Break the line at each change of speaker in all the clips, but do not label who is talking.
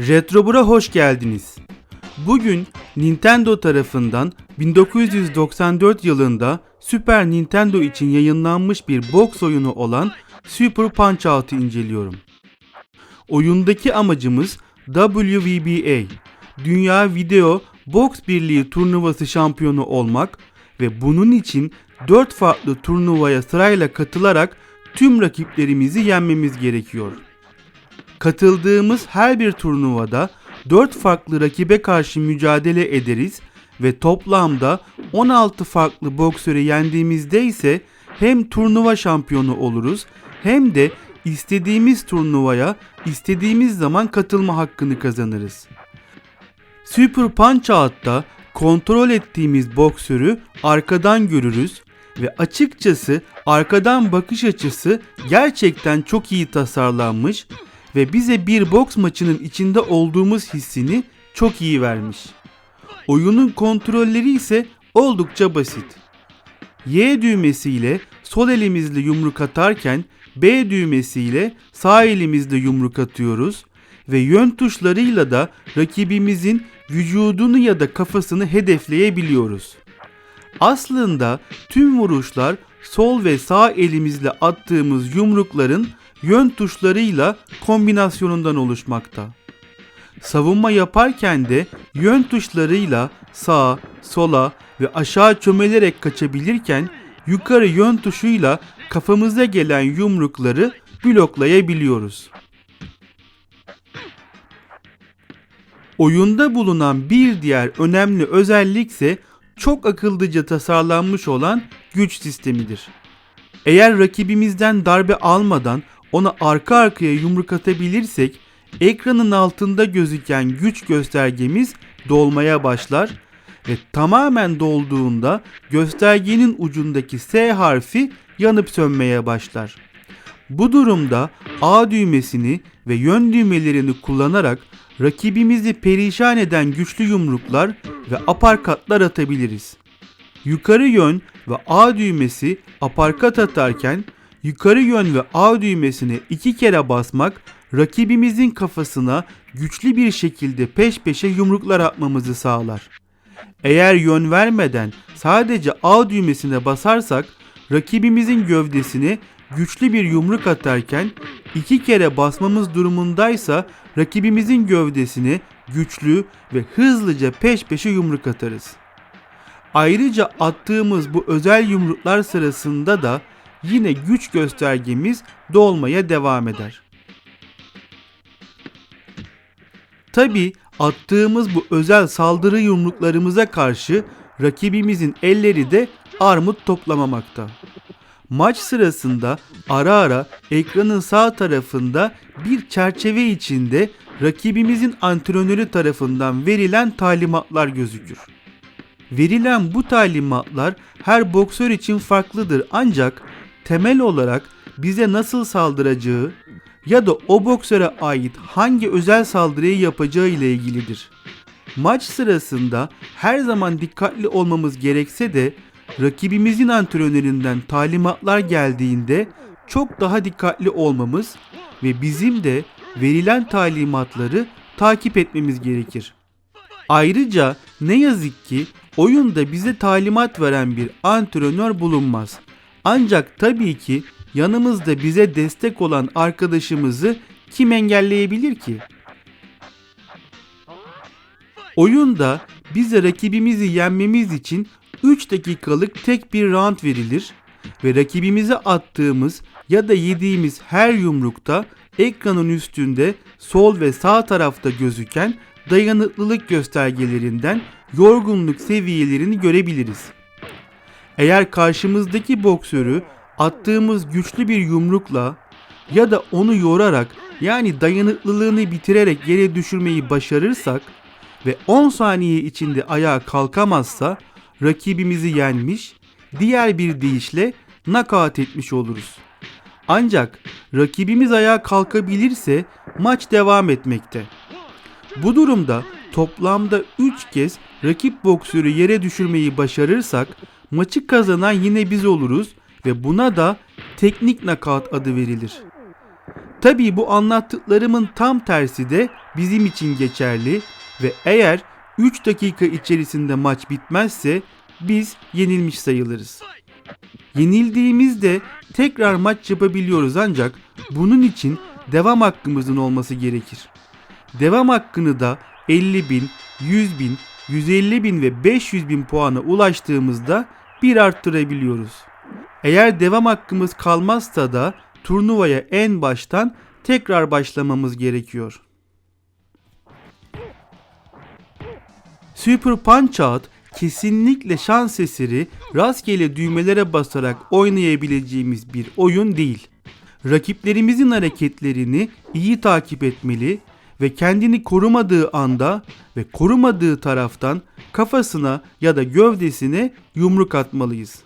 Retrobur'a hoş geldiniz. Bugün Nintendo tarafından 1994 yılında Super Nintendo için yayınlanmış bir boks oyunu olan Super Punch Out'ı inceliyorum. Oyundaki amacımız WVBA, Dünya Video Boks Birliği turnuvası şampiyonu olmak ve bunun için 4 farklı turnuvaya sırayla katılarak tüm rakiplerimizi yenmemiz gerekiyor. Katıldığımız her bir turnuvada 4 farklı rakibe karşı mücadele ederiz ve toplamda 16 farklı boksörü yendiğimizde ise hem turnuva şampiyonu oluruz hem de istediğimiz turnuvaya istediğimiz zaman katılma hakkını kazanırız. Super Punch Out'ta kontrol ettiğimiz boksörü arkadan görürüz ve açıkçası arkadan bakış açısı gerçekten çok iyi tasarlanmış ve bize bir boks maçının içinde olduğumuz hissini çok iyi vermiş. Oyunun kontrolleri ise oldukça basit. Y düğmesiyle sol elimizle yumruk atarken B düğmesiyle sağ elimizle yumruk atıyoruz ve yön tuşlarıyla da rakibimizin vücudunu ya da kafasını hedefleyebiliyoruz. Aslında tüm vuruşlar sol ve sağ elimizle attığımız yumrukların yön tuşlarıyla kombinasyonundan oluşmakta. Savunma yaparken de yön tuşlarıyla sağa, sola ve aşağı çömelerek kaçabilirken yukarı yön tuşuyla kafamıza gelen yumrukları bloklayabiliyoruz. Oyunda bulunan bir diğer önemli özellik ise çok akıllıca tasarlanmış olan güç sistemidir. Eğer rakibimizden darbe almadan ona arka arkaya yumruk atabilirsek ekranın altında gözüken güç göstergemiz dolmaya başlar ve tamamen dolduğunda göstergenin ucundaki S harfi yanıp sönmeye başlar. Bu durumda A düğmesini ve yön düğmelerini kullanarak rakibimizi perişan eden güçlü yumruklar ve aparkatlar atabiliriz. Yukarı yön ve A düğmesi aparkat atarken yukarı yön ve A düğmesine iki kere basmak rakibimizin kafasına güçlü bir şekilde peş peşe yumruklar atmamızı sağlar. Eğer yön vermeden sadece A düğmesine basarsak rakibimizin gövdesine güçlü bir yumruk atarken iki kere basmamız durumundaysa rakibimizin gövdesine güçlü ve hızlıca peş peşe yumruk atarız. Ayrıca attığımız bu özel yumruklar sırasında da yine güç göstergemiz dolmaya devam eder. Tabi attığımız bu özel saldırı yumruklarımıza karşı rakibimizin elleri de armut toplamamakta. Maç sırasında ara ara ekranın sağ tarafında bir çerçeve içinde rakibimizin antrenörü tarafından verilen talimatlar gözükür. Verilen bu talimatlar her boksör için farklıdır ancak temel olarak bize nasıl saldıracağı ya da o boksöre ait hangi özel saldırıyı yapacağı ile ilgilidir. Maç sırasında her zaman dikkatli olmamız gerekse de rakibimizin antrenöründen talimatlar geldiğinde çok daha dikkatli olmamız ve bizim de verilen talimatları takip etmemiz gerekir. Ayrıca ne yazık ki oyunda bize talimat veren bir antrenör bulunmaz. Ancak tabii ki yanımızda bize destek olan arkadaşımızı kim engelleyebilir ki? Oyunda bize rakibimizi yenmemiz için 3 dakikalık tek bir round verilir ve rakibimize attığımız ya da yediğimiz her yumrukta ekranın üstünde sol ve sağ tarafta gözüken dayanıklılık göstergelerinden yorgunluk seviyelerini görebiliriz. Eğer karşımızdaki boksörü attığımız güçlü bir yumrukla ya da onu yorarak yani dayanıklılığını bitirerek yere düşürmeyi başarırsak ve 10 saniye içinde ayağa kalkamazsa rakibimizi yenmiş, diğer bir deyişle knockout etmiş oluruz. Ancak rakibimiz ayağa kalkabilirse maç devam etmekte. Bu durumda toplamda 3 kez rakip boksörü yere düşürmeyi başarırsak maçı kazanan yine biz oluruz ve buna da teknik knockout adı verilir. Tabii bu anlattıklarımın tam tersi de bizim için geçerli ve eğer 3 dakika içerisinde maç bitmezse biz yenilmiş sayılırız. Yenildiğimizde tekrar maç yapabiliyoruz ancak bunun için devam hakkımızın olması gerekir. Devam hakkını da 50 bin, 100 bin, 150 bin ve 500 bin puana ulaştığımızda bir arttırabiliyoruz. Eğer devam hakkımız kalmazsa da turnuvaya en baştan tekrar başlamamız gerekiyor. Super Punch Out kesinlikle şans eseri rastgele düğmelere basarak oynayabileceğimiz bir oyun değil. Rakiplerimizin hareketlerini iyi takip etmeli ve kendini korumadığı anda ve korumadığı taraftan kafasına ya da gövdesine yumruk atmalıyız.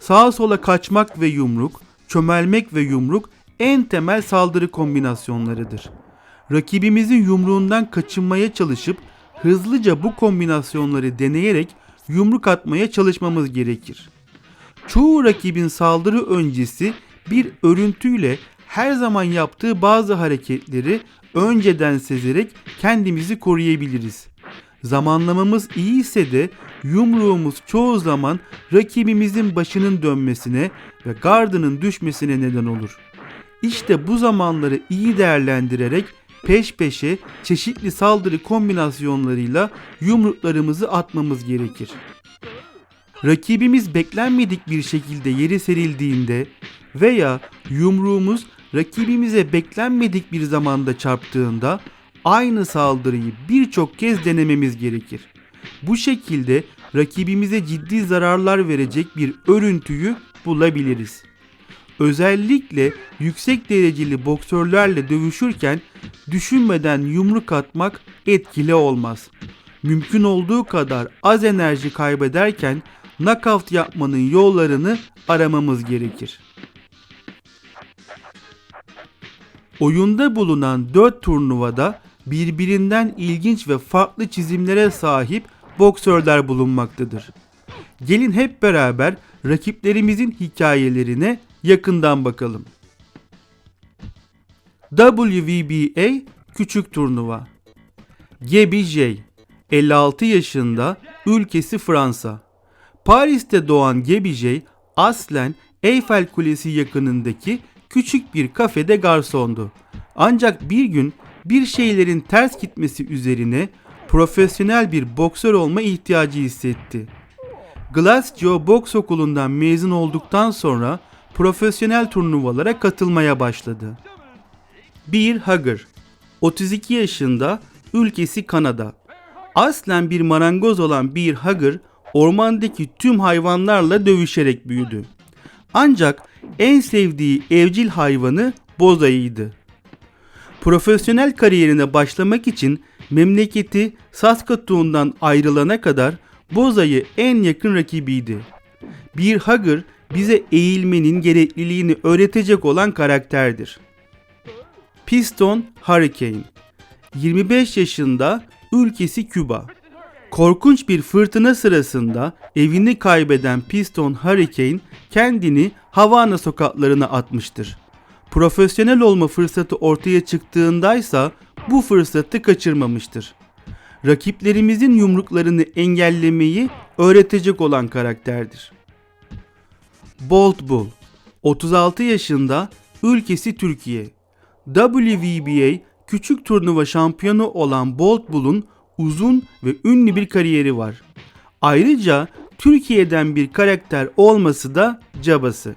Sağa sola kaçmak ve yumruk, çömelmek ve yumruk en temel saldırı kombinasyonlarıdır. Rakibimizin yumruğundan kaçınmaya çalışıp hızlıca bu kombinasyonları deneyerek yumruk atmaya çalışmamız gerekir. Çoğu rakibin saldırı öncesi bir örüntüyle her zaman yaptığı bazı hareketleri önceden sezerek kendimizi koruyabiliriz. Zamanlamamız iyi ise de yumruğumuz çoğu zaman rakibimizin başının dönmesine ve gardının düşmesine neden olur. İşte bu zamanları iyi değerlendirerek peş peşe çeşitli saldırı kombinasyonlarıyla yumruklarımızı atmamız gerekir. Rakibimiz beklenmedik bir şekilde yere serildiğinde veya yumruğumuz rakibimize beklenmedik bir zamanda çarptığında aynı saldırıyı birçok kez denememiz gerekir. Bu şekilde rakibimize ciddi zararlar verecek bir örüntüyü bulabiliriz. Özellikle yüksek dereceli boksörlerle dövüşürken düşünmeden yumruk atmak etkili olmaz. Mümkün olduğu kadar az enerji kaybederken knockout yapmanın yollarını aramamız gerekir. Oyunda bulunan 4 turnuvada birbirinden ilginç ve farklı çizimlere sahip boksörler bulunmaktadır. Gelin hep beraber rakiplerimizin hikayelerine yakından bakalım. WBA Küçük Turnuva Gabi J 56 yaşında, ülkesi Fransa. Paris'te doğan Gabi J aslen Eyfel Kulesi yakınındaki küçük bir kafede garsondu. Ancak bir gün bir şeylerin ters gitmesi üzerine profesyonel bir boksör olma ihtiyacı hissetti. Glasgow Boks Okulu'ndan mezun olduktan sonra profesyonel turnuvalara katılmaya başladı. Bir Hager 32 yaşında, ülkesi Kanada. Aslen bir marangoz olan bir Hager, ormandaki tüm hayvanlarla dövüşerek büyüdü. Ancak en sevdiği evcil hayvanı bozayıydı. Profesyonel kariyerine başlamak için memleketi Saskatoon'dan ayrılana kadar Bozayı en yakın rakibiydi. Bir Hager bize eğilmenin gerekliliğini öğretecek olan karakterdir. Piston Hurricane 25 yaşında ülkesi Küba. Korkunç bir fırtına sırasında evini kaybeden Piston Hurricane kendini Havana sokaklarına atmıştır. Profesyonel olma fırsatı ortaya çıktığındaysa bu fırsatı kaçırmamıştır. Rakiplerimizin yumruklarını engellemeyi öğretecek olan karakterdir. Bolt Bull 36 yaşında, ülkesi Türkiye. WBA küçük turnuva şampiyonu olan Bolt Bull'un uzun ve ünlü bir kariyeri var. Ayrıca Türkiye'den bir karakter olması da cabası.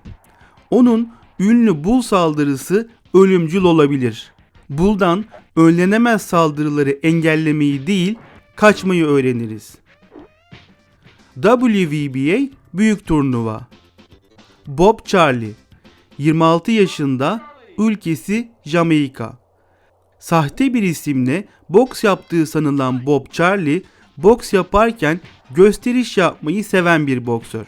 Onun ünlü Bull saldırısı ölümcül olabilir. Bull'dan önlenemez saldırıları engellemeyi değil, kaçmayı öğreniriz. WBA Büyük Turnuva Bob Charlie 26 yaşında, ülkesi Jamaika. Sahte bir isimle boks yaptığı sanılan Bob Charlie, boks yaparken gösteriş yapmayı seven bir boksör.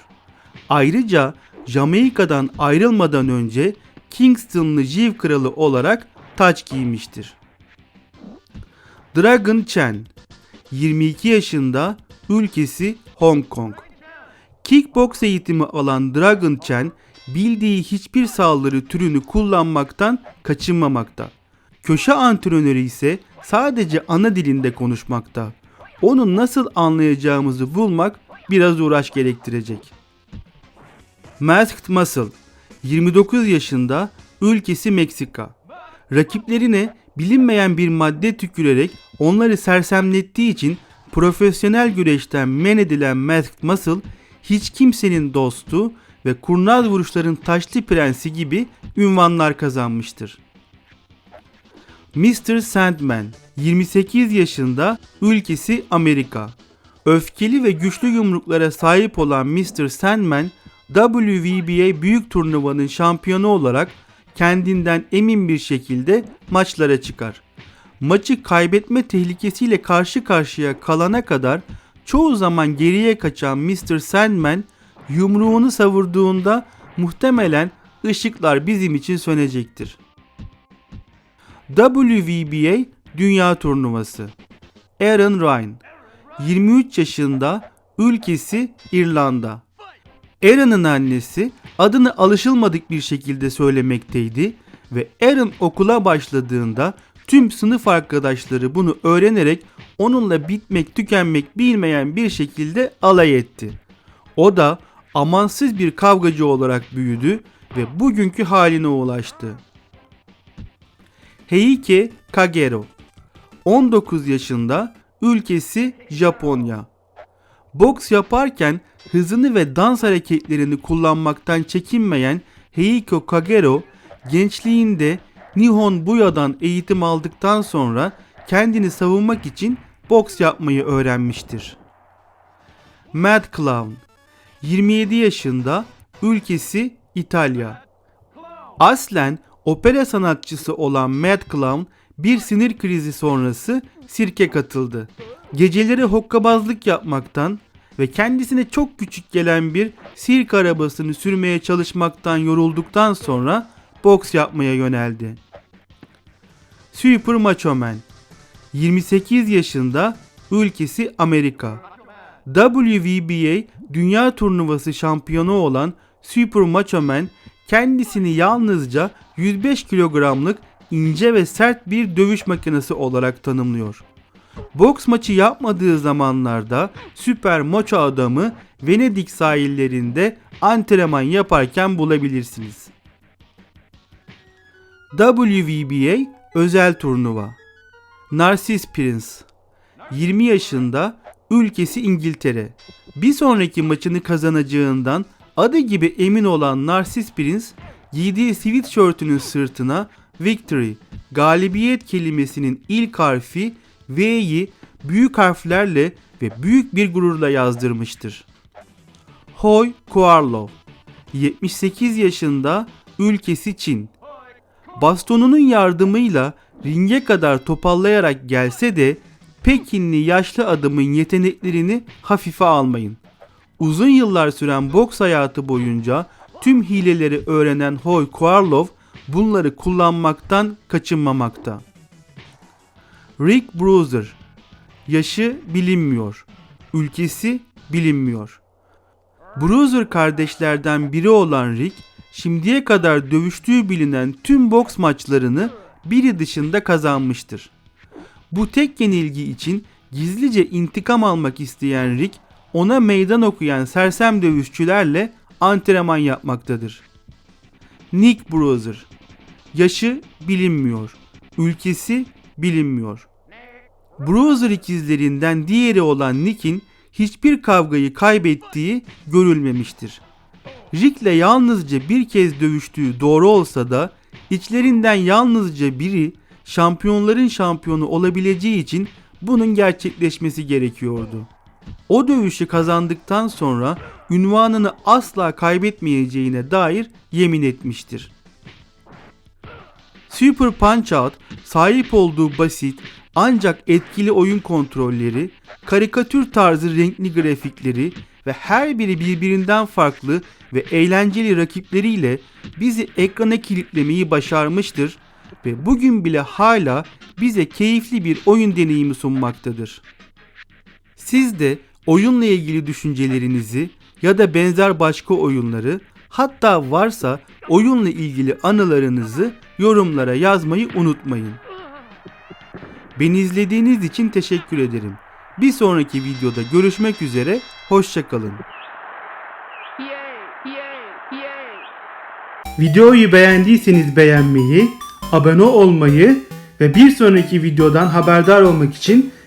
Ayrıca Jamaika'dan ayrılmadan önce Kingston'lı Jiv kralı olarak taç giymiştir. Dragon Chen 22 yaşında, ülkesi Hong Kong. Kickbox eğitimi alan Dragon Chen bildiği hiçbir saldırı türünü kullanmaktan kaçınmamakta. Köşe antrenörü ise sadece ana dilinde konuşmakta. Onu nasıl anlayacağımızı bulmak biraz uğraş gerektirecek. Masked Muscle 29 yaşında ülkesi Meksika. Rakiplerine bilinmeyen bir madde tükürerek onları sersemlettiği için profesyonel güreşten men edilen Masked Muscle hiç kimsenin dostu ve kurnaz vuruşların taşlı prensi gibi ünvanlar kazanmıştır. Mr. Sandman 28 yaşında ülkesi Amerika. Öfkeli ve güçlü yumruklara sahip olan Mr. Sandman WVBA büyük turnuvanın şampiyonu olarak kendinden emin bir şekilde maçlara çıkar. Maçı kaybetme tehlikesiyle karşı karşıya kalana kadar çoğu zaman geriye kaçan Mr. Sandman yumruğunu savurduğunda muhtemelen ışıklar bizim için sönecektir. WVBA Dünya Turnuvası Aaron Ryan 23 yaşında ülkesi İrlanda. Aaron'ın annesi adını alışılmadık bir şekilde söylemekteydi ve Aaron okula başladığında tüm sınıf arkadaşları bunu öğrenerek onunla bitmek tükenmek bilmeyen bir şekilde alay etti. O da amansız bir kavgacı olarak büyüdü ve bugünkü haline ulaştı. Heike Kagero 19 yaşında ülkesi Japonya. Boks yaparken hızını ve dans hareketlerini kullanmaktan çekinmeyen Heiko Kagero gençliğinde Nihon Buya'dan eğitim aldıktan sonra kendini savunmak için boks yapmayı öğrenmiştir. Mad Clown 27 yaşında ülkesi İtalya. Aslen opera sanatçısı olan Mad Clown bir sinir krizi sonrası sirke katıldı. Geceleri hokkabazlık yapmaktan ve kendisine çok küçük gelen bir sirk arabasını sürmeye çalışmaktan yorulduktan sonra boks yapmaya yöneldi. Super Macho Man 28 yaşında ülkesi Amerika. WVBA Dünya Turnuvası şampiyonu olan Super Macho Man kendisini yalnızca 105 kilogramlık ince ve sert bir dövüş makinesi olarak tanımlıyor. Boks maçı yapmadığı zamanlarda süper maço adamı Venedik sahillerinde antrenman yaparken bulabilirsiniz. WVBA özel turnuva Narcis Prince 20 yaşında ülkesi İngiltere. Bir sonraki maçını kazanacağından adı gibi emin olan Narcis Prince giydiği sweatshirtünün sırtına Victory, galibiyet kelimesinin ilk harfi V'yi büyük harflerle ve büyük bir gururla yazdırmıştır. Hoy Kuarlov 78 yaşında ülkesi Çin. Bastonunun yardımıyla ringe kadar topallayarak gelse de Pekinli yaşlı adamın yeteneklerini hafife almayın. Uzun yıllar süren boks hayatı boyunca tüm hileleri öğrenen Hoy Kuarlov bunları kullanmaktan kaçınmamakta. Rick Bruiser Yaşı bilinmiyor. Ülkesi bilinmiyor. Bruiser kardeşlerden biri olan Rick, şimdiye kadar dövüştüğü bilinen tüm boks maçlarını biri dışında kazanmıştır. Bu tek yenilgi için gizlice intikam almak isteyen Rick, ona meydan okuyan sersem dövüşçülerle antrenman yapmaktadır. Nick Bruiser Yaşı bilinmiyor. Ülkesi bilinmiyor. Bruiser ikizlerinden diğeri olan Nick'in hiçbir kavgayı kaybettiği görülmemiştir. Rick'le yalnızca bir kez dövüştüğü doğru olsa da içlerinden yalnızca biri şampiyonların şampiyonu olabileceği için bunun gerçekleşmesi gerekiyordu. O dövüşü kazandıktan sonra ünvanını asla kaybetmeyeceğine dair yemin etmiştir. Super Punch Out sahip olduğu basit ancak etkili oyun kontrolleri, karikatür tarzı renkli grafikleri ve her biri birbirinden farklı ve eğlenceli rakipleriyle bizi ekrana kilitlemeyi başarmıştır ve bugün bile hala bize keyifli bir oyun deneyimi sunmaktadır. Siz de oyunla ilgili düşüncelerinizi ya da benzer başka oyunları Hatta varsa oyunla ilgili anılarınızı yorumlara yazmayı unutmayın. Beni izlediğiniz için teşekkür ederim. Bir sonraki videoda görüşmek üzere, hoşçakalın. Videoyu beğendiyseniz beğenmeyi, abone olmayı ve bir sonraki videodan haberdar olmak için